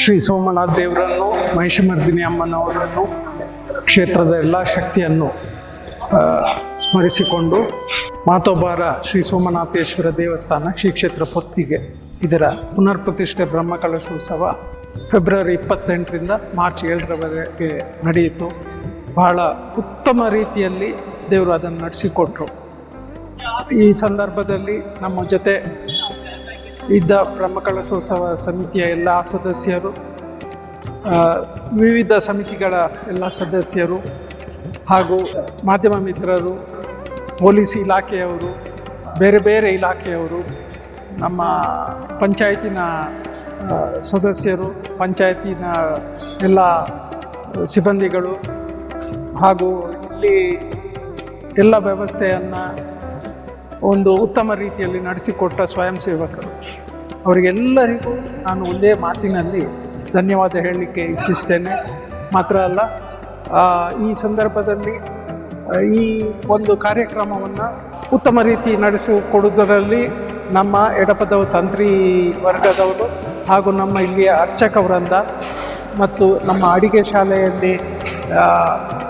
ಶ್ರೀ ಸೋಮನಾಥ ದೇವರನ್ನು, ಮಹಿಷಮರ್ದಿನಿ ಅಮ್ಮನವರನ್ನು, ಕ್ಷೇತ್ರದ ಎಲ್ಲ ಶಕ್ತಿಯನ್ನು ಸ್ಮರಿಸಿಕೊಂಡು ಮಾತೋಬಾರ ಶ್ರೀ ಸೋಮನಾಥೇಶ್ವರ ದೇವಸ್ಥಾನ ಶ್ರೀ ಕ್ಷೇತ್ರ ಪೊತ್ತಿಗೆ ಇದರ ಪುನರ್ ಪ್ರತಿಷ್ಠೆ ಬ್ರಹ್ಮಕಲಶೋತ್ಸವ ಫೆಬ್ರವರಿ ಇಪ್ಪತ್ತೆಂಟರಿಂದ ಮಾರ್ಚ್ ಏಳರವರೆಗೆ ನಡೆಯಿತು. ಬಹಳ ಉತ್ತಮ ರೀತಿಯಲ್ಲಿ ದೇವರು ಅದನ್ನು ನಡೆಸಿಕೊಟ್ರು. ಈ ಸಂದರ್ಭದಲ್ಲಿ ನಮ್ಮ ಜೊತೆ ಇದ್ದ ಬ್ರಹ್ಮಕಲಶೋತ್ಸವ ಸಮಿತಿಯ ಎಲ್ಲ ಸದಸ್ಯರು ವಿವಿಧ ಸಮಿತಿಗಳ ಎಲ್ಲ ಸದಸ್ಯರು ಹಾಗೂ ಮಾಧ್ಯಮ ಮಿತ್ರರು, ಪೊಲೀಸ್ ಇಲಾಖೆಯವರು, ಬೇರೆ ಬೇರೆ ಇಲಾಖೆಯವರು, ನಮ್ಮ ಪಂಚಾಯತಿನ ಸದಸ್ಯರು, ಪಂಚಾಯತಿನ ಎಲ್ಲ ಸಿಬ್ಬಂದಿಗಳು ಹಾಗೂ ಇಲ್ಲಿ ಎಲ್ಲ ವ್ಯವಸ್ಥೆಯನ್ನು ಒಂದು ಉತ್ತಮ ರೀತಿಯಲ್ಲಿ ನಡೆಸಿಕೊಟ್ಟ ಸ್ವಯಂ ಸೇವಕರು. ಅವರಿಗೆಲ್ಲರಿಗೂ ನಾನು ಒಂದೇ ಮಾತಿನಲ್ಲಿ ಧನ್ಯವಾದ ಹೇಳಲಿಕ್ಕೆ ಇಚ್ಛಿಸ್ತೇನೆ. ಮಾತ್ರ ಅಲ್ಲ ಈ ಸಂದರ್ಭದಲ್ಲಿ ಈ ಒಂದು ಕಾರ್ಯಕ್ರಮವನ್ನು ಉತ್ತಮ ರೀತಿ ನಡೆಸಿಕೊಡುವುದರಲ್ಲಿ ನಮ್ಮ ಎಡಪದವ ತಂತ್ರಿ ವರ್ಗದವರು ಹಾಗೂ ನಮ್ಮ ಇಲ್ಲಿಯ ಅರ್ಚಕ ವೃಂದ ಮತ್ತು ನಮ್ಮ ಅಡಿಗೆ ಶಾಲೆಯಲ್ಲಿ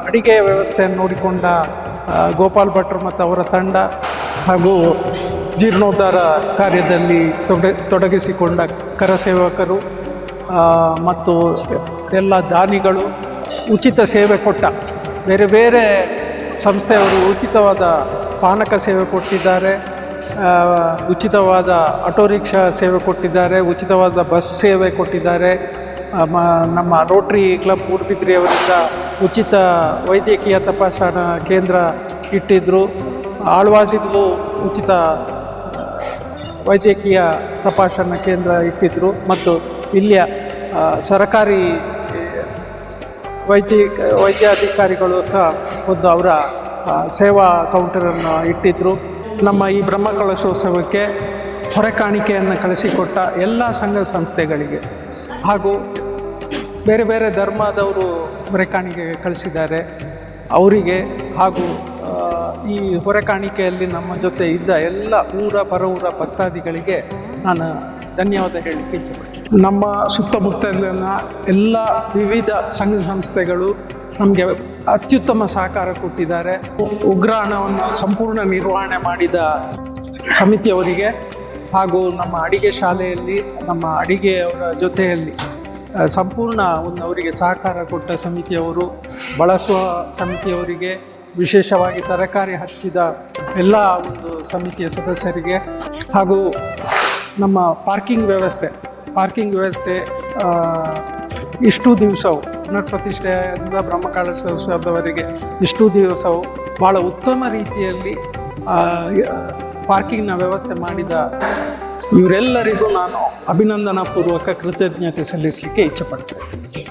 ಅಡಿಗೆ ವ್ಯವಸ್ಥೆಯನ್ನು ನೋಡಿಕೊಂಡ ಗೋಪಾಲ್ ಭಟ್ರು ಮತ್ತು ಅವರ ತಂಡ ಹಾಗೂ ಜೀರ್ಣೋದ್ಧಾರ ಕಾರ್ಯದಲ್ಲಿ ತೊಡ, ತೊಡಗಿಸಿಕೊಂಡ ಕರಸೇವಕರು ಮತ್ತು ಎಲ್ಲ ದಾನಿಗಳು ಉಚಿತ ಸೇವೆ ಕೊಟ್ಟ ಬೇರೆ ಬೇರೆ ಸಂಸ್ಥೆಯವರು ಉಚಿತವಾದ ಪಾನಕ ಸೇವೆ ಕೊಟ್ಟಿದ್ದಾರೆ ಉಚಿತವಾದ ಆಟೋ ರಿಕ್ಷಾ ಸೇವೆ ಕೊಟ್ಟಿದ್ದಾರೆ, ಉಚಿತವಾದ ಬಸ್ ಸೇವೆ ಕೊಟ್ಟಿದ್ದಾರೆ ನಮ್ಮ ರೋಟ್ರಿ ಕ್ಲಬ್ ಉಡುಪಿತ್ರಿಯವರಿಂದ ಉಚಿತ ವೈದ್ಯಕೀಯ ತಪಾಸಣಾ ಕೇಂದ್ರ ಇಟ್ಟಿದ್ದರು ಆಳ್ವಾಸಿಂದು ಉಚಿತ ವೈದ್ಯಕೀಯ ತಪಾಸಣಾ ಕೇಂದ್ರ ಇಟ್ಟಿದ್ದರು ಮತ್ತು ಇಲ್ಲಿಯ ಸರಕಾರಿ ವೈದ್ಯ, ವೈದ್ಯಾಧಿಕಾರಿಗಳು ಸಹ ಒಂದು ಅವರ ಸೇವಾ ಕೌಂಟರನ್ನು ಇಟ್ಟಿದ್ದರು ನಮ್ಮ ಈ ಬ್ರಹ್ಮಕಲಶೋತ್ಸವಕ್ಕೆ ಹೊರೆ ಕಾಣಿಕೆಯನ್ನು ಕಳಿಸಿಕೊಟ್ಟ ಎಲ್ಲ ಸಂಘ ಸಂಸ್ಥೆಗಳಿಗೆ ಹಾಗೂ ಬೇರೆ ಬೇರೆ ಧರ್ಮದವರು ಹೊರೆ ಕಾಣಿಕೆ ಕಳಿಸಿದ್ದಾರೆ. ಅವರಿಗೆ ಹಾಗೂ ಈ ಹೊರೆಕಾಣಿಕೆಯಲ್ಲಿ ನಮ್ಮ ಜೊತೆ ಇದ್ದ ಎಲ್ಲ ಊರ ಪರವೂರ ಭಕ್ತಾದಿಗಳಿಗೆ ನಾನು ಧನ್ಯವಾದ ಹೇಳಲಿಕ್ಕೆ ನಮ್ಮ ಸುತ್ತಮುತ್ತಲಿನ ಎಲ್ಲ ವಿವಿಧ ಸಂಘ ಸಂಸ್ಥೆಗಳು ನಮಗೆ ಅತ್ಯುತ್ತಮ ಸಹಕಾರ ಕೊಟ್ಟಿದ್ದಾರೆ. ಉಗ್ರಾಣವನ್ನು ಸಂಪೂರ್ಣ ನಿರ್ವಹಣೆ ಮಾಡಿದ ಸಮಿತಿಯವರಿಗೆ ಹಾಗೂ ನಮ್ಮ ಅಡಿಗೆ ಶಾಲೆಯಲ್ಲಿ, ನಮ್ಮ ಅಡಿಗೆಯವರ ಜೊತೆಯಲ್ಲಿ ಸಂಪೂರ್ಣ ಒಂದು ಅವರಿಗೆ ಸಹಕಾರ ಕೊಟ್ಟ ಸಮಿತಿಯವರು, ಬಳಸುವ ಸಮಿತಿಯವರಿಗೆ ವಿಶೇಷವಾಗಿ ತರಕಾರಿ ಹಚ್ಚಿದ ಎಲ್ಲ ಒಂದು ಸಮಿತಿಯ ಸದಸ್ಯರಿಗೆ ಹಾಗೂ ನಮ್ಮ ಪಾರ್ಕಿಂಗ್ ವ್ಯವಸ್ಥೆ ಪಾರ್ಕಿಂಗ್ ವ್ಯವಸ್ಥೆ ಇಷ್ಟು ದಿವಸವು ಪುನರ್ ಪ್ರತಿಷ್ಠೆಯಿಂದ ಸದಸ್ಯದವರೆಗೆ ಇಷ್ಟು ದಿವಸವು ಭಾಳ ಉತ್ತಮ ರೀತಿಯಲ್ಲಿ ಪಾರ್ಕಿಂಗ್ನ ವ್ಯವಸ್ಥೆ ಮಾಡಿದ ಇವರೆಲ್ಲರಿಗೂ ನಾನು ಅಭಿನಂದನಾ ಪೂರ್ವಕ ಕೃತಜ್ಞತೆ ಸಲ್ಲಿಸಲಿಕ್ಕೆ ಇಚ್ಛೆಪಡ್ತೇನೆ